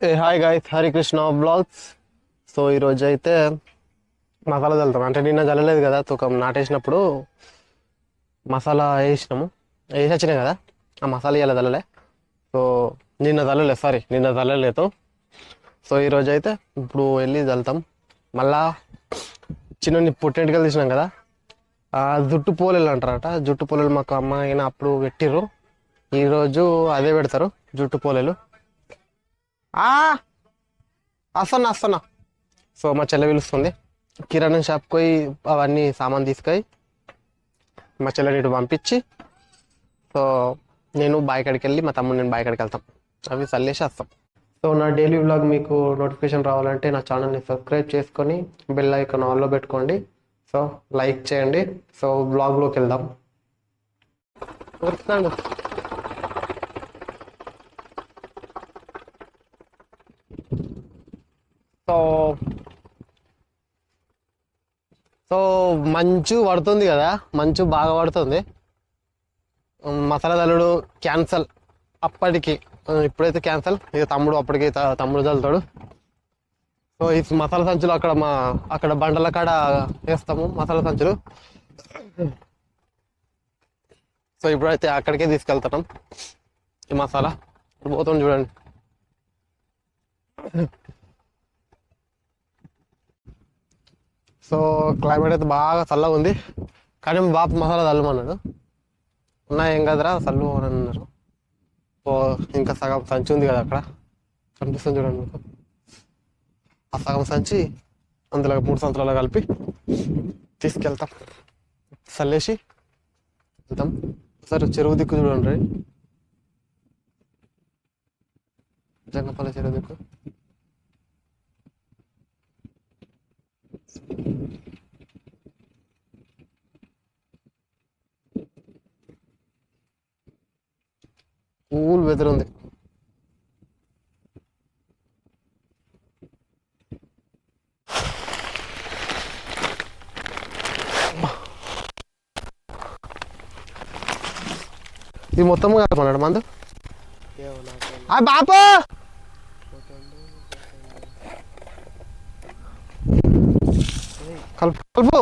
ఏ hi guys Harikrishna blogs so ఈరోజు అయితే మసాలా చల్లుతాం అంటే నిన్న చల్లలేదు కదా తూకం నాటేసినప్పుడు మసాలా వేసినాము. వేసి వచ్చినాయి కదా ఆ మసాలా ఇలా చల్లలే సో నిన్న చల్లలే సారీ నిన్న చల్లలేదు సో ఈరోజు అయితే ఇప్పుడు వెళ్ళి చల్లుతాం మళ్ళా చిన్న పుట్టెంటికలు తీసినాం కదా ఆ జుట్టు పోలేలు అంటారట. జుట్టు పోలేలు మాకు అమ్మ అయినా అప్పుడు పెట్టిర్రు. ఈరోజు అదే పెడతారు జుట్టు పోలేలు. వస్తున్నా వస్తున్నా సో మా చెల్లె పిలుస్తుంది. కిరాణం షాప్కి పోయి అవన్నీ సామాన్ తీసుకొని మా చెల్లెని ఇటు పంపించి సో నేను బాయ్ కాడికి వెళ్ళి మా తమ్ముడు నేను బాయ్ కాడికి వెళ్తాం. అవి చల్లేసి వస్తాం. సో నా డైలీ వ్లాగ్ మీకు నోటిఫికేషన్ రావాలంటే నా ఛానల్ని సబ్స్క్రైబ్ చేసుకొని బెల్ ఐకాన్ ఆన్లో పెట్టుకోండి. సో లైక్ చేయండి. సో బ్లాగ్లోకి వెళ్దాం వస్తున్నాడు సో సో మంచు పడుతుంది కదా. మంచు బాగా పడుతుంది. మసాలా చల్లుడు క్యాన్సల్. అప్పటికి ఇప్పుడైతే క్యాన్సల్. ఇక తమ్ముడు అప్పటికి తమ్ముడు చల్లుతాడు సో ఈ మసాలా సంచులు అక్కడ మా అక్కడ బండల కాడ వేస్తాము మసాలా సంచులు. సో ఇప్పుడైతే అక్కడికే తీసుకెళ్తున్నాం. ఈ మసాలా. ఇప్పుడు పోతుంది చూడండి. సో క్లైమేట్ అయితే బాగా చల్లగా ఉంది. కానీ మా బాపు మసాలా చల్లమన్నాడు. ఉన్నా ఏం కదరా చల్లు అని అన్నారు ఓ ఇంకా సగం సంచి ఉంది కదా అక్కడ. కనిపిస్తుంది చూడండి మీకు. ఆ సగం సంచి అందులో మూడు సంచులలో కలిపి తీసుకెళ్తాం. చల్లేసి వెళ్తాం. సరే చెరువు దిక్కు చూడండి జంగపల్లి చెరువు దిక్కు. కూల్ వెదర్ ఉంది. ఇది మొత్తం కలపన్నాడు మందు. ఆ బాపు! కలుపు కలుపు.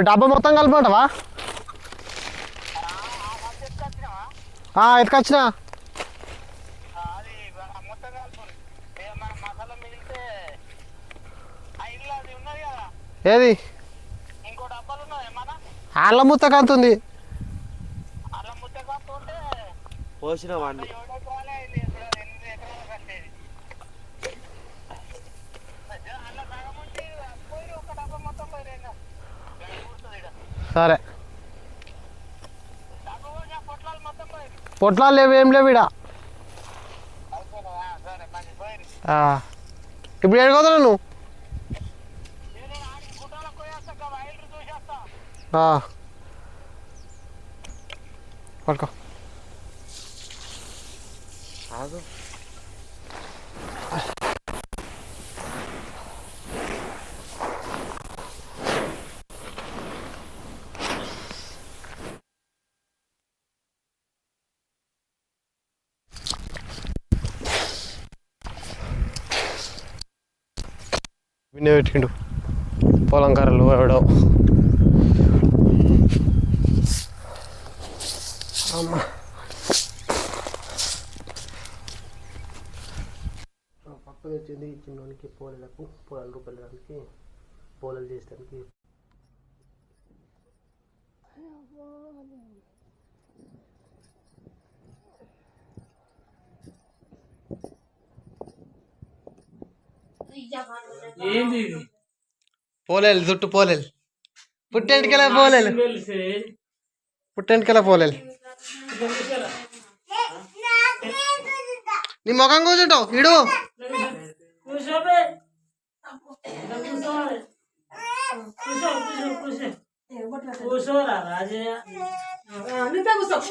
డబ్బా మొత్తం కలపమంటావా ఆ, ఎత్తుకొచ్చినా. ఏది? ఆళ్ళ ముత్త కంతుంది పోసిన వాడిని సరే. పొట్లాలు లేవు ఏం లేవు ఇడ ఇప్పుడు ఏడుకోతున్నా నువ్వు? నేను ఆడికి పడుకో విన్నే పెట్టిండు. పొలం కర్రలు ఎవడో. అమ్మా. పప్పు తెచ్చింది చిన్నోనికి పోలేలకు పొలాలు రూపాయలకి పోలేలు చేసడానికి ఏంది ఇది? పోలేలు జుట్టు పోలేలు. పుట్టెంటికెలా పోలేలు? పుట్టెంటికెలా పోలేలు? నీ ముఖం కూర్చుంటావు ఇడు. కూర్చో కూర్చో కూర్చో. కూర్చోరా రాజయ్య. కూర్చోవాలి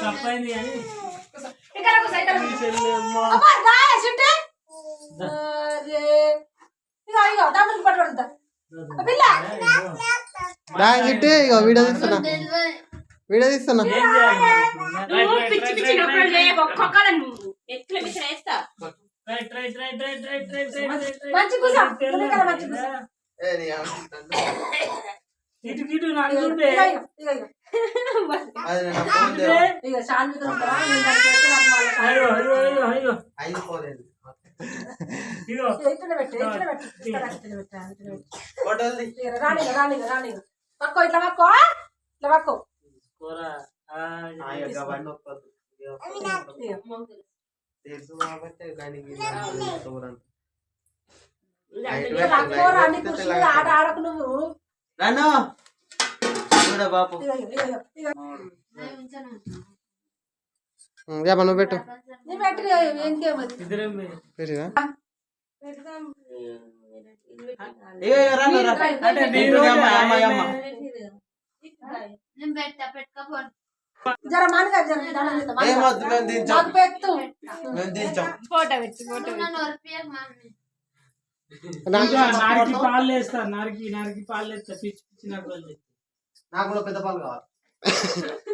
తప్పైంది కానీ ఇక్కడ ఒక సైకిల్ అమ్మా దాయ సుట్టే అరే ఇగో ఇగో దాంట్లో పట్టుకుంటా పిల్ల దాయ సుట్టే ఇగో వీడియో తీస్తున్నా వీడియో తీస్తున్నా పిచ్చి పిచ్చి నొప్పులు చేయకు ఒక్కొక్కలను నువ్వు ఎట్లా మిస్ వేస్తా మంచి కూసా మంచి కూసా ఇటు ఇటు నాకు చూపే ఆట ఆడకు నువ్వు. రాను. చూడ బాపు? జాబా నువ్వు పెట్టు. ఫోటో పెట్టు ఫోటో నారికి పాలు వేస్తారు నారికి నారికి పాలు వేస్తారు పిచ్చి పిచ్చి నాకు నాకు కూడా పెద్ద పాలు కావాలి.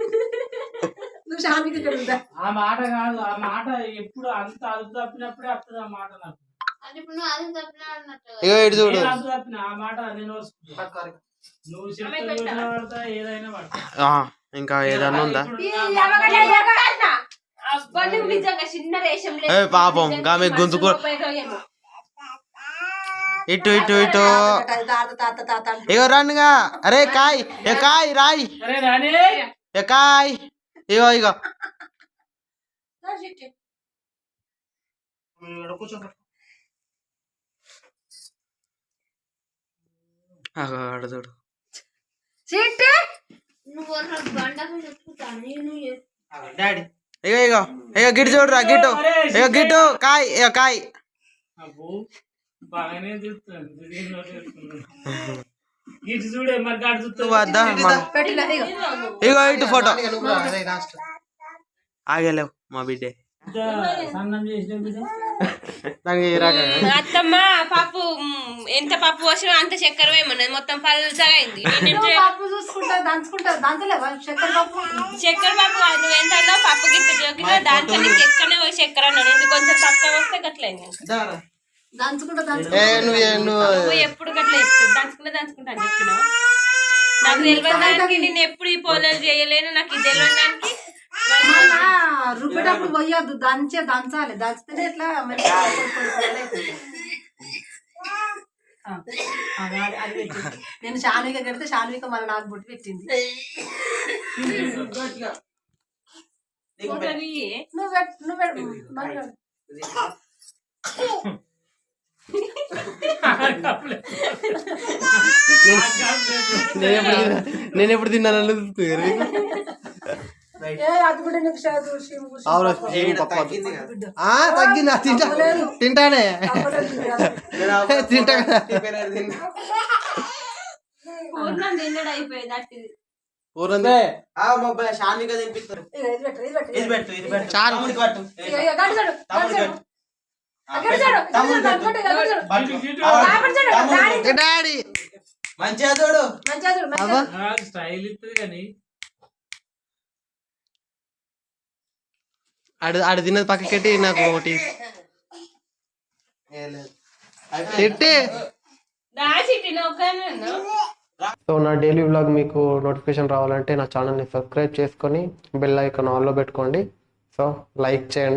నువ్వు శాంతికి ఇక్కడ ఉందా ఆ మాట కాదు ఆ మాట ఎప్పుడు అంత అదుపు తప్పినప్పుడే వస్తుంది ఆ మాట నాకు. అంటే ఇప్పుడు నువ్వు అది తప్పినా అన్నట్టు ఇగో ఇటు చూడు. నేను అదుపు తప్పిన ఆ మాట నేను నువ్వు పడతా ఏదైనా పడతా. ఆ, ఇంకా ఏదన్నా ఉందా? ఈ. అబ్బా నువ్వు నిజంగా చిన్న ఏ పాపం, గామె గొంతుకో- ఇటు ఇటు ఇటు. ఇగో రండిగా అరే కాయ్ ఏ కాయ్ రాయ్. ఏ కాయ్. ఇగో ఇగో. డాడీ. ఇగో ఇగో. ఇగో గిట్టు చూడురా గిట్టు ఇగో గిట్టు కాయ్ ఇగో కాయ్. బాగానే ఇటు ఫోటో. ఆగలేవు మా బిడ్డే. అత్తమ్మ పప్పు ఎంత పప్పు పోసినా అంత చక్కెర వేయమన్నది మొత్తం పల్చగా అయింది. చక్కెర పప్పు? నువ్వు ఎంత అన్నావు? పప్పు గింత జోకినా దాంట్లో చక్కనే చక్కెర అన్నాను కొంచెం తక్కువ వస్తే గట్లయింది. ఎప్పుడు నాకు నేను ఎప్పుడు ఈ చేయలేను నాకు ఇది రుబ్బేటప్పుడు పోయొద్దు దంచే దంచాలి. దంచితేనే ఇట్లా నేను శాన్విక కడితే శాన్విక మళ్ళీ నాకు బుట్టి పెట్టింది. నువ్వు నువ్వు నేను ఎప్పుడు తిన్నాను తగ్గిందా తింటా. తింటానే. తింటా. శాంతిగా తినిపిస్తారు డాడీ. డాడీ. మంచిగా చూడు. స్టైల్ ఇస్తుంది కానీ. ఆడు ఆడు తిన్నది పక్కకెట్టి నాకు ఒకటి. సో నా డైలీ వ్లాగ్ మీకు నోటిఫికేషన్ రావాలంటే నా ఛానల్ని సబ్స్క్రైబ్ చేసుకొని బెల్ ఐకాన్ ఆన్లో పెట్టుకోండి. సో లైక్ చేయండి.